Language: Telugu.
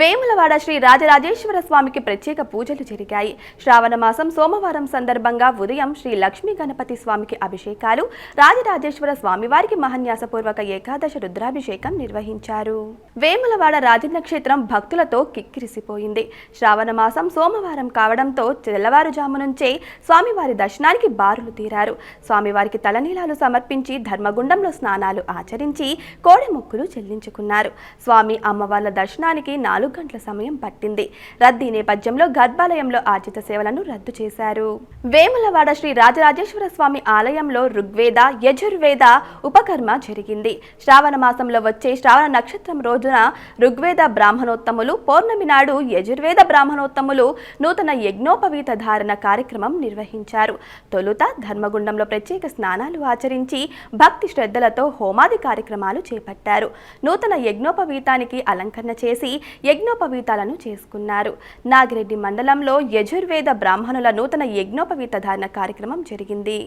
వేములవాడ శ్రీ రాజరాజేశ్వర స్వామికి ప్రత్యేక పూజలు జరిగాయి. శ్రావణ మాసం సోమవారం సందర్భంగా ఉదయం శ్రీ లక్ష్మీ గణపతి స్వామికి అభిషేకాలు రాజరాజేశ్వర స్వామివారికి మహన్యాసపూర్వక ఏకాదశ రుద్రాభిషేకం నిర్వహించారు. వేములవాడ రాజన్న క్షేత్రం భక్తులతో కిక్కిరిసిపోయింది. శ్రావణ మాసం సోమవారం కావడంతో తెల్లవారుజాము నుంచే స్వామివారి దర్శనానికి బారులు తీరారు. స్వామివారికి తలనీలాలు సమర్పించి ధర్మగుండంలో స్నానాలు ఆచరించి కోడె మొక్కులు చెల్లించుకున్నారు. స్వామి అమ్మవార్ల దర్శనానికి నాలుగు గంటల సమయం పట్టింది. రద్దీ నేపథ్యంలో గర్భాలయంలో ఆర్జిత సేవలను రద్దు చేశారు. వేములవాడ శ్రీ రాజరాజేశ్వర స్వామి ఆలయంలో ఋగ్వేద యజుర్వేద ఉపకర్మ జరిగింది. శ్రావణ మాసంలో వచ్చే శ్రావణ నక్షత్రం రోజున ఋగ్వేద బ్రాహ్మణోత్తములు పౌర్ణమి నాడు యజుర్వేద బ్రాహ్మణోత్తములు నూతన యజ్ఞోపవీత ధారణ కార్యక్రమం నిర్వహించారు. తొలుత ధర్మగుండంలో ప్రత్యేక స్నానాలు ఆచరించి భక్తి శ్రద్ధలతో హోమాది కార్యక్రమాలు చేపట్టారు. నూతన యజ్ఞోపవీతానికి అలంకరణ చేసి యజ్ఞోపవీతాలను చేసుకున్నారు. నాగిరెడ్డి మండలంలో యజుర్వేద బ్రాహ్మణుల నూతన యజ్ఞోపవీత ధారణ కార్యక్రమం జరిగింది.